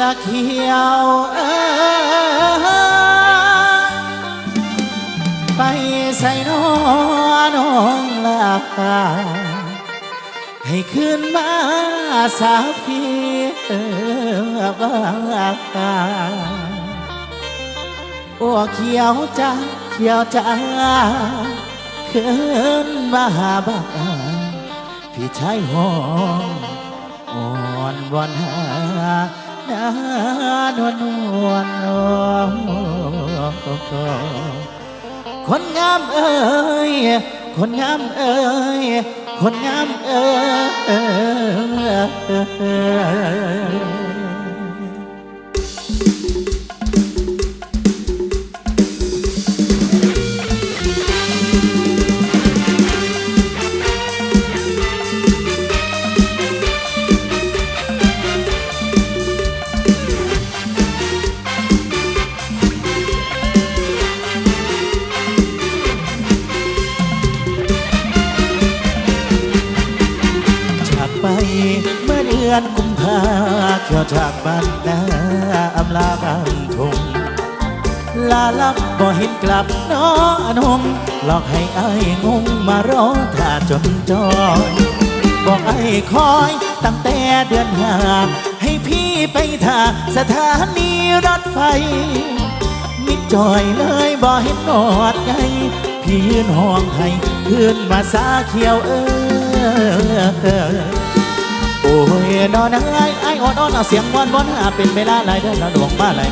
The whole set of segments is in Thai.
ละเขียวเอ้ยไปใส่น้อนองลาให้ขึ้นมาสาวพี่เออบ้าโอ้เขียวจ้าเขียวจ้าขึ้นมาหาบ้าพี่ชายหองอ่อนวอนหาานวลนวลคนงามเอ้ย คนงามเอ้ย คนงามเอ้ย อเดือนกุมภาเที่ยวจากบ้านนาอำลาบางทงลาลับบ่เห็นกลับน้ออนงหลอกให้ไอ้ายงงมารอท่าจนจอยบอกไอ้คอยตั้งแต่เดือนห้าให้พี่ไปท่าสถานีรถไฟมิดจอยเลยบ่เห็นนอดไงพี่ยืนห้องให้ขึ้นมาสาเขียวเออ อ้ยนอนไอ้ไอ้อ่อนอ่อนเอาเสียงวอนวอนหาเป็นเวลาหลายเดือนแล้วหลวงมาหลาย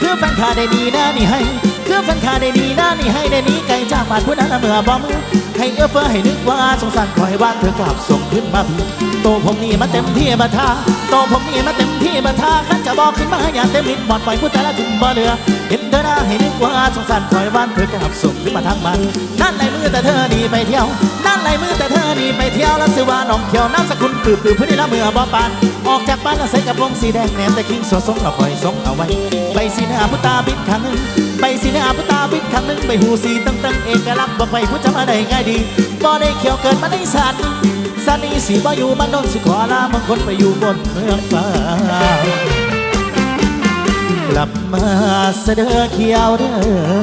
คือแฟนขาได้ดีนะนี่ให้ คือแฟนขาได้ดีนะนี่ให้ได้นี้ไกลจากบานผู้นั้นเมื่อบ่มือให้เอื้อเฟื้อให้นึกว่าสงสารคอยบ้านเธอกลับส่งขึ้นมาพี่โตผมนี่มาเต็มที่มาทาโตผมนี่มาเต็มที่มาทาขันจะบอกขึ้นมาอย่าเต็มมิดบอดปล่อยผู้แต่ละถึงบ่เหลือเห็นเธอหน้าให้นึกว่าสงสารคอยบ้านเธอกลับส่งขึ้นมาทางมันนั่นไหลมือแต่เธอนีไปเที่ยว นั่นไหลมือแต่เธอนีไปเที่ยวแล้วซื้อว่าน้องเขียวน้ำสกุลปืบปืบพื้นที่ละเมื่อบ่ปานออกจากบ้านแล้วใส่กับวงสีแดงแหนมแต่คิงสวสงเราคอยสงเอาไว้ไปสีหน้าพุตาบิดขังหนึ่งไปสีหน้าพุตาบิดขังหนึ่งไปหูสีตั้งตั้งเอกลักษณ์บอกไปผู้จะมาได้ง่ายดีบ่ได้เขียวเกิดมาในสันสันนี้สีบ่อยู่บ้านโนนสิขอลาบางคนไปอยู่บนเมืองฟ้ากลับมาเสดอเขียวเด้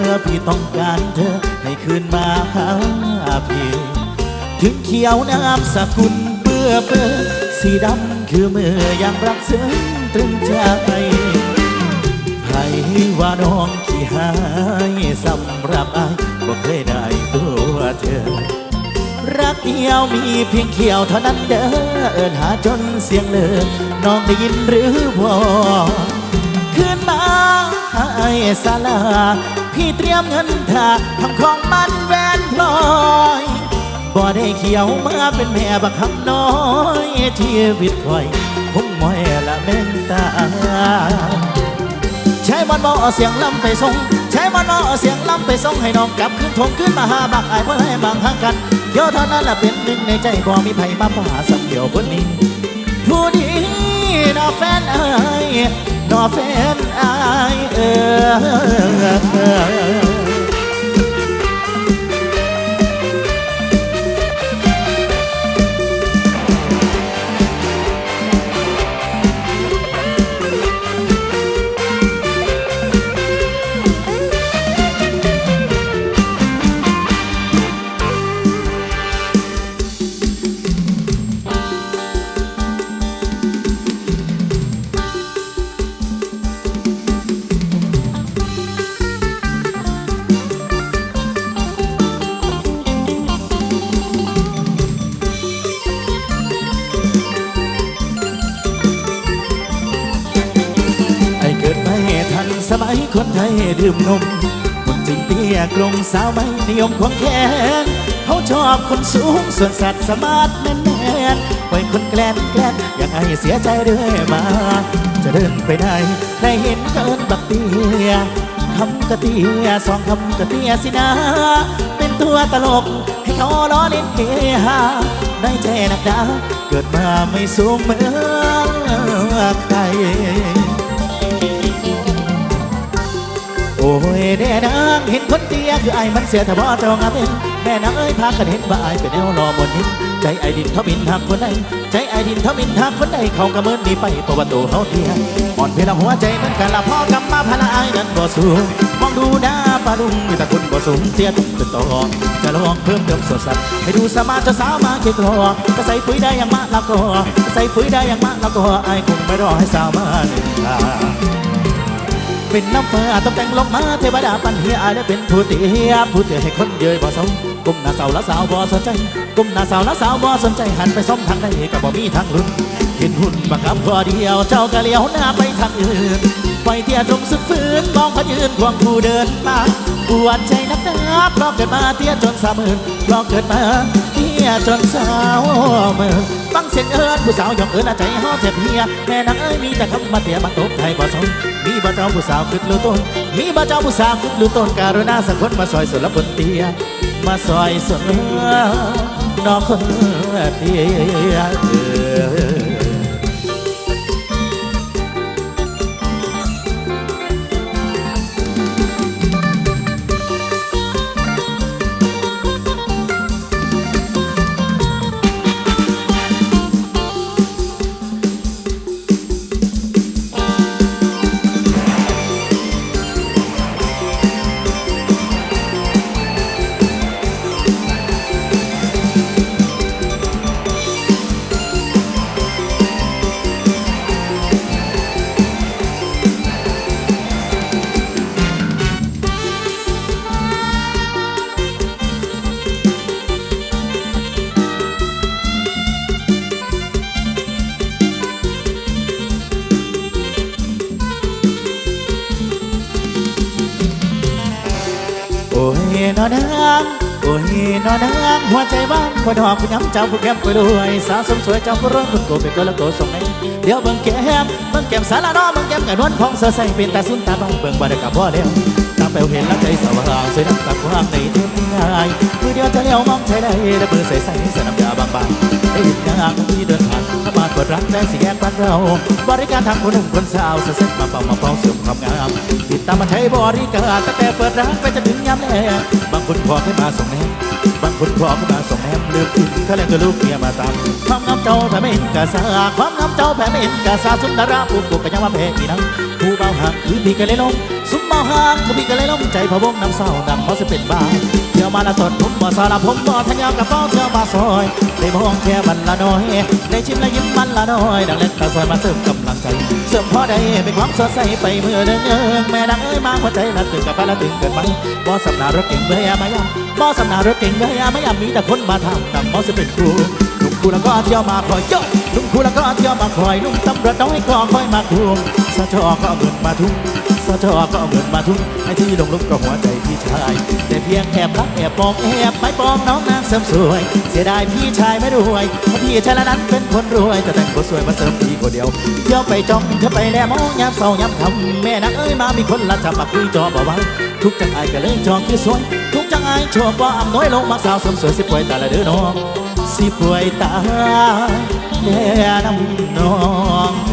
อพี่ต้องการเธอให้คืนมาหาพี่ ถึงเขียวน้ำสกุลเปื้อเปื้อสีดำคือมือยังรักซึ้งตรึงใจ ใครว่าน้องขี้หายสำหรับอายบ่เคยได้ตัวเธอ รักเดียวมีเพียงเขียวเท่านั้นเด้อเอินหาจนเสียงเลยน้องได้ยินหรือบ่ขึ้นมาให้สาลา พี่เตรียมเงินท่าทำของมันแหวนพลอยบ่ได้เขียวมาเป็นแม่บักคำน้อยชีวิตคอยคงมอยละแม่นตา ใช้มันบ่เอาเสียงลำไปส่งใช้มันบ่เอาเสียงลำไปส่งให้น้องกลับขึ้นทงขึ้นมาหาบักอายเพื่อให้บางห่างกันเดี๋ยวเท่านั้นละเป็นหนึ่งในใจบ่มีไผมาผ่าสักเดียวคนนี้ ผู้ดีนอแฟนอายนอแฟนอายเออไอ้ ทันสมัยคนไทยดื่มนมคนจึงเตี้ยกลงสาวไม่นิยมควงแขนเขาชอบคนสูงส่วนสัตว์สมาร์ทแนนแน่นปล่อยคนแกล้นแกล้นยังไงเสียใจเรื่อยมา จะเดินไปไหนใครเห็นเกินบักเตี้ยคำกะเตี้ยสองคำกะเตี้ยสินะเป็นตัวตลกให้เขาล้อเล่นเฮฮาได้ใจนักดาเกิดมาไม่สูงเหมือนใคร โอ้ยแน่นางเห็นคนเตี้ยคือไอ้มันเสียแต่บ่เจ้างามเองแม่นางเอ้ยพากันเห็นว่าไอ้เป็นแนวรอบนหินใจไอดินเท่าบินหักคนใดใจไอดินเท่าบินหักคนใดเขากระเมินหนีไปตัวประตูเขาเทียอ่อนเพลงหัวใจมือนกันละพ่อกำมาพละอายนั้นบ่สูงมองดูหน้าปาลุงมีแต่คนบ่สูงเตียตุ้มเป็นต่อจะลองเพิ่มเติมสดสัดให้ดูสมาจะสาวมาเกี่ยวกลัวก็ใส่ปุ๋ยได้อย่างมากแล้วก็ใส่ปุ๋ยได้อย่างมากแล้วก็ไอ้คงไม่รอให้สาวมาหนึ่งทาง เป็นน้ำฟ้าตกแต่งลงมาเทวดาปันเฮียอายได้เป็นผู้เตียผู้เตียให้คนเย้ยบ่เศร้ากุมหน้าเศร้าและสาวบ่สนใจกุมหน้าเศร้าและสาวบ่สนใจหันไปส้มทางใดก็บ่มีทางลุ้นเห็นหุ่นบังคับพอเดียวเจ้าก็เลี้ยวหน้าไปทางอื่นปล่อยเตี้ยตรงสุดฝืนมองพยืนควงผู้เดินมาปวดใจนักหนาเพราะเกิดมาเตี้ยจนสามหมื่นเพราะเกิดมาเตี้ยจนสาวเมื่อฟังเสียงเอิญผู้สาวหยอกเอิญอาใจเฮาเจ็บเฮียแม่นางเอ้ยมีแต่คำมาเตี้ยมาตบไทยบ่สน มีบ่เจ้าผู้สาวขึ้นลูต้น มีบ่เจ้าผู้สาวขึ้นลูต้นการุณาสักคนมาซอยสุดละคนเตีย มาซอยสุดน้องคนเตียางโอ้ยนอนางหัวใจบ้านคนหอกผู้ย้ำเจ้าผู้แก้มไปด้วยสาวสมสวยเจ้าผู้ร้องคนโกเป็นตัวละโกส่งในเดี๋ยวเบิ่งแก้มเบิ่งแก้มสารน้อเบิ่งแก้มกระนวลพองเสือใส่เป็นตาสุนตาบ้องเบิ่งบ่ได้กับพ่อแล้วตาเปลวเห็นแล้วใจสว่างสวยน้ำตาความในเทพง่ายมือเดียวจะเลี้ยวมองใช้ได้ระเบิดใส่ใส่สน้ำยาบางๆได้เห็นนางที่เดิน รักแม่สีแยกบ้านเรา บริการทางคนหนุ่มคนสาวเสร็จมาเป่ามาเป่าเสริมความงามติดตามมาใช้บริการตั้งแต่เปิดร้านไปจนถึงยามแลงบางคนขอให้มาส่งแน่บางคนขอให้มาส่งแนมลืมถึงเขาเล่นกับลูกเมียมาตามความงามเจ้าแผ่ไม่เห็นกาซาความงามเจ้าแผ่ไม่เห็นกาซาสุนทราปุกปุกกันยังว่าแพ้อีนังผู้เบาห่างคือพี่กันเลยลงสุมเบาห่างคือพี่กันเลยลงใจพะวงน้ำเศร้าดังเพราะจะเป็นบ้าเที่ยวมาละตดผมบ่สารผมบ่ทันยาวกับเป้าเที่ยวมาซอยได้มองแค่บันละน้อยได้ชิมและยิ้มมันละน้อย ดังเล่นตาซอยมาเสริมกำลังใจเสริมพอได้เป็นความสดใสไปเมื่อเดินเอิงแม่ดังเอ้ยมาหัวใจละตื่นกับไปละตื่นเกินไปบ่สำนารถเก่งเบื่อมายามบ่สำนารถเก่งเบื่อมายามมีแต่คนมาทำนำมอสิเป็นครูลุงครูแล้วก็เที่ยวมาคอยยกลุงครูแล้วก็เที่ยวมาคอยลุงตำรวจน้อยก็คอยมาคุมสะจอก็เอาเงินมาทุ่ง สะจอก็เอาเงินมาทุ่มให้ที่ลงลุกก็หัวใจพี่ชาย แต่เพียงแอบรักแอบปองแอบไม่ปองน้องนางเสริมสวย เสียดายพี่ชายไม่รวยเพราะพี่ชายละนั้นเป็นคนรวยแต่แต่งคนสวยมาเสริมพี่คนเดียวเที่ยวไปจ้องเธอไปแลมองยามเศร้ายามคำแม่นางเอ้ยมามีคนละทำมาคุยจอบ่ไว้ทุกจังอก็เลยจองคือสวย ทุกจังอายชั่วบ่อำน้อยลงมาสาวเสริมสวยสิป่วยตาละเด้อน้องสิป่วยตาแน่น้ำน้อง